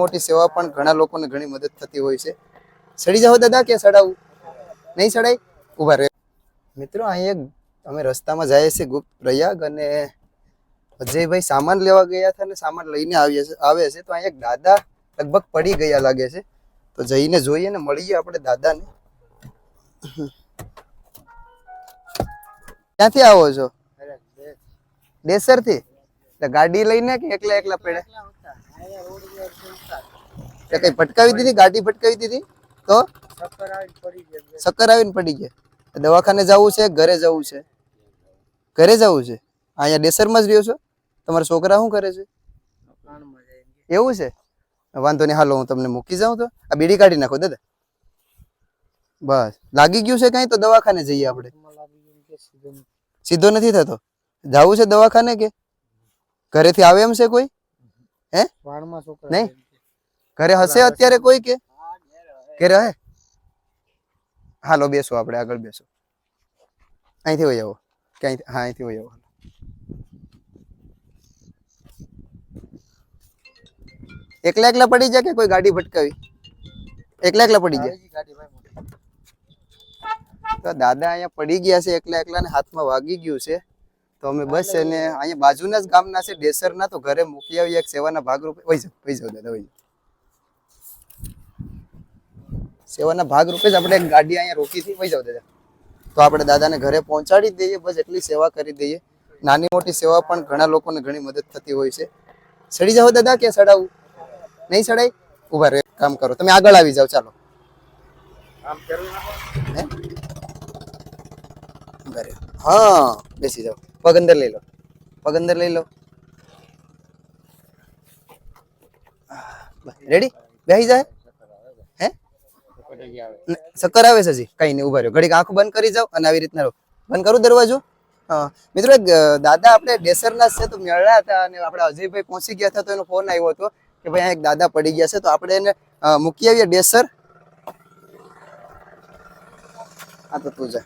મોટી સેવા પણ ઘણા લોકોને ઘણી મદદ થતી હોય છે. સડી જાઓ દાદા કે સડાવું? નહીં સડાય? ઊભા રહે. મિત્રો અહીં એક અમે રસ્તામાં જઈએ છીએ ગુપ્ત પ્રયાગ અને અજયભાઈ સામાન લેવા ગયા હતા અને સામાન લઈને આવીએ છે આવે છે. તો અહીં એક દાદા લગભગ પડી ગયા લાગે છે. તો જઈને જોઈએ ને મળીએ આપણે દાદાને. ક્યાંથી આવો છો? દેસરથી ગાડી લઈને કે એકલા એકલા પડે? એટલે કઈ ફટકાવી દીધી? ગાડી ફટકાવી દીધી? તો? ચક્કર આવીને પડી ગયા. દવાખાને જવું છે, ઘરે જવું છે? ઘરે જવું છે? અહીંયા ડેસરમાં જ રહ્યો છો? તમારા છોકરા શું કરે છે? એવું છે? વાંધો નહીં, હાલો, હું તમને મૂકી જાઉં તો. આ બીડી કાઢી નાખો, દાદા. બસ. લાગી ગયું છે કઈ? તો દવાખાને જઈએ આપણે. સીધો નથી થતો. જવું છે દવાખાને કે? ઘરેથી આવે એમ છે કોઈ? હે? નહીં? ઘરે હશે અત્યારે કોઈ કે? કે રહે હાલો બેસો આપણે આગળ બેસો. અહીંથી વહી આવો. ક્યાંય હા અહીંથી વહી આવો. એકલા એકલા પડી જાય કે કોઈ ગાડી ભટકાવી? એકલા એકલા પડી જાય તો દાદા અહીંયા પડી ગયા છે એકલા એકલા ને હાથમાં વાગી ગયું છે. તો અમે બસ એને અહીંયા બાજુના જ ગામના છે ડેસરના તો ઘરે મૂકી આવીએ એક સેવાના ભાગરૂપે વહી જાઓ વહી જાઓ દાદા વહી સેવાના ભાગરૂપે જ આપણે એક ગાડી અહીંયા રોકી હતી. વહી જાઓ દાદા. તો આપણે દાદાને ઘરે પહોંચાડી દઈએ બસ એટલી સેવા કરી દઈએ. નાની મોટી સેવા પણ ઘણા લોકોને ઘણી મદદ થતી હોય છે. સડી જાઓ દાદા કે સડાવું? નહીં સડાય? ઊભા રહે કામ કરો. તમે આગળ આવી જાઓ ચાલો. હે? હા બેસી જાઓ. પગ અંદર લઈ લો. પગ અંદર લઈ લો. રેડી બેસી જાય? હે? ચક્કર આવે છે હજી. કઈ નહીં ઊભા રહ્યો ઘડીક આંખ બંધ કરી જાઓ અને આવી રીતના રહો. બંધ કરું દરવાજો? હા મિત્રો દાદા આપણે ડેસરના છે તો મેળ્યા હતા અને આપણે અજયભાઈ પહોંચી ગયા હતા તો એનો ફોન આવ્યો હતો કે ભાઈ અહીંયા એક દાદા પડી ગયા છે તો આપણે એને મૂકી આવીએ ડેસર? હા તો તું જા.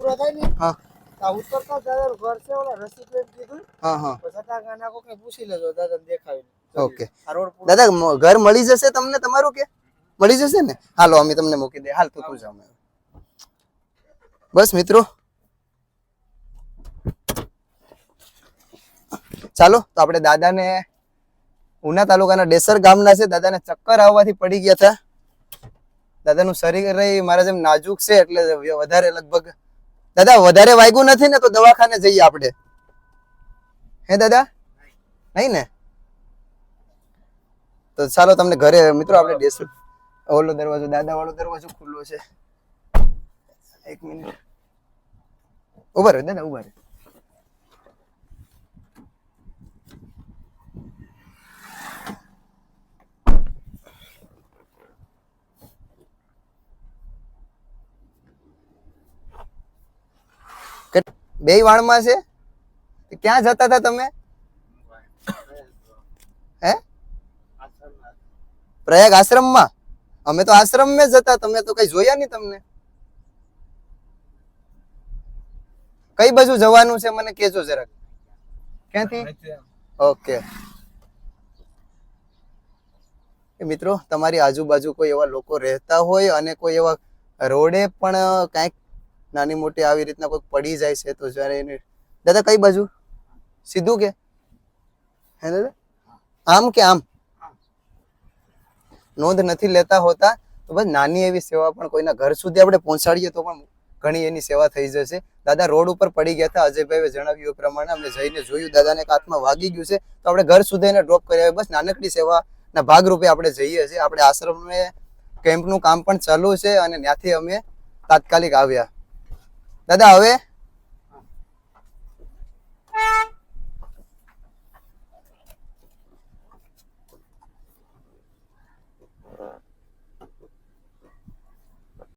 પૂરો થાય ને હા. આ ઉતરતા દાદા ઘર છે ઓલા રસીદભાઈ કીધું. હા હા. પછી ટાકા નાખો કે પૂછી લેજો દાદા ઓકે ઘર મળી જશે તમને તમારું કે? મળી જશે ને? હાલો અમે તમને મૂકી દે હાલ તો તું જાઓ બસ મિત્રો. ચાલો તો આપણે દાદાને ઉના તાલુકાના ડેસર ગામના છે. દાદાને ચક્કર આવવાથી પડી ગયા હતા. દાદાનું શરીર મારા જેમ નાજુક છે એટલે વધારે લગભગ દાદા, વધારે વાગ્યું નથી ને તો દવાખાને જઈએ આપણે. હે દાદા? નહીં ને? તો ચાલો તમને ઘરે, મિત્રો, આપણે બેસું. ઓલો દરવાજો દાદા વાળો દરવાજો ખુલ્લો છે. એક મિનિટ. ઊભા રહો, દાદા, ઊભા રહો. બે વાણમાં છે? ક્યાં જતા હતા તમે? હે? પ્રયાગ આશ્રમમાં? અમે તો આશ્રમમાં જતા તમે તો કઈ જોયા નહીં તમને? કઈ બાજુ જવાનું છે, મને કેજો જરાક. ક્યાંથી? ઓકે. મિત્રો, તમારી આજુબાજુ કોઈ એવા લોકો રહેતા હોય અને કોઈ એવા રોડે પણ કાંઈક નાની મોટી આવી રીતના કોઈ પડી જાય છે તો જ્યારે એને દાદા, કઈ બાજુ? સીધું કે? હે દાદા? આમ કે આમ? નોંધ નથી લેતા હોતા. તો બસ નાની એવી સેવા પણ કોઈના ઘર સુધી આપણે પહોંચાડીએ તો પણ ઘણી એની સેવા થઈ જશે. દાદા, રોડ ઉપર પડી ગયા હતા. અજયભાઈએ જણાવ્યું એ પ્રમાણે અમે જઈને જોયું. દાદાને હાથમાં વાગી ગયું છે. તો આપણે ઘર સુધી એને ડ્રોપ કરી આવે બસ નાનકડી સેવાના ભાગરૂપે આપણે જઈએ છીએ. આપણે આશ્રમે કેમ્પનું કામ પણ ચાલુ છે અને ત્યાંથી અમે તાત્કાલિક આવ્યા. દાદા હવે?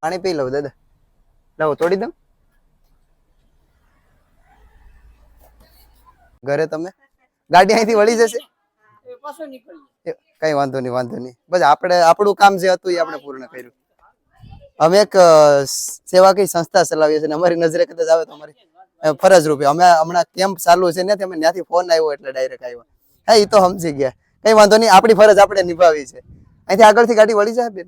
પાણી પી લઉં દાદા. લાવો તોડી દઉં. ઘરે તમે? ગાડી અહીંથી વળી જશે? કઈ વાંધો નહીં વાંધો નહીં. બસ આપણે આપણું કામ જે હતું એ આપણે પૂર્ણ કર્યું. અમે એક સેવા કઈ સંસ્થા ચલાવીએ છીએ અમારી નજરે કદાચ આવે તો અમારી ફરજ રૂપે. અમે હમણાં કેમ્પ ચાલુ છે ને અમે ત્યાંથી ફોન આવ્યો એટલે ડાયરેક્ટ આવ્યો. હા એ તો સમજી ગયા. કઈ વાંધો નહીં, આપણી ફરજ આપણે નિભાવી છે. અહીંથી આગળથી ગાડી વળી જાય બેન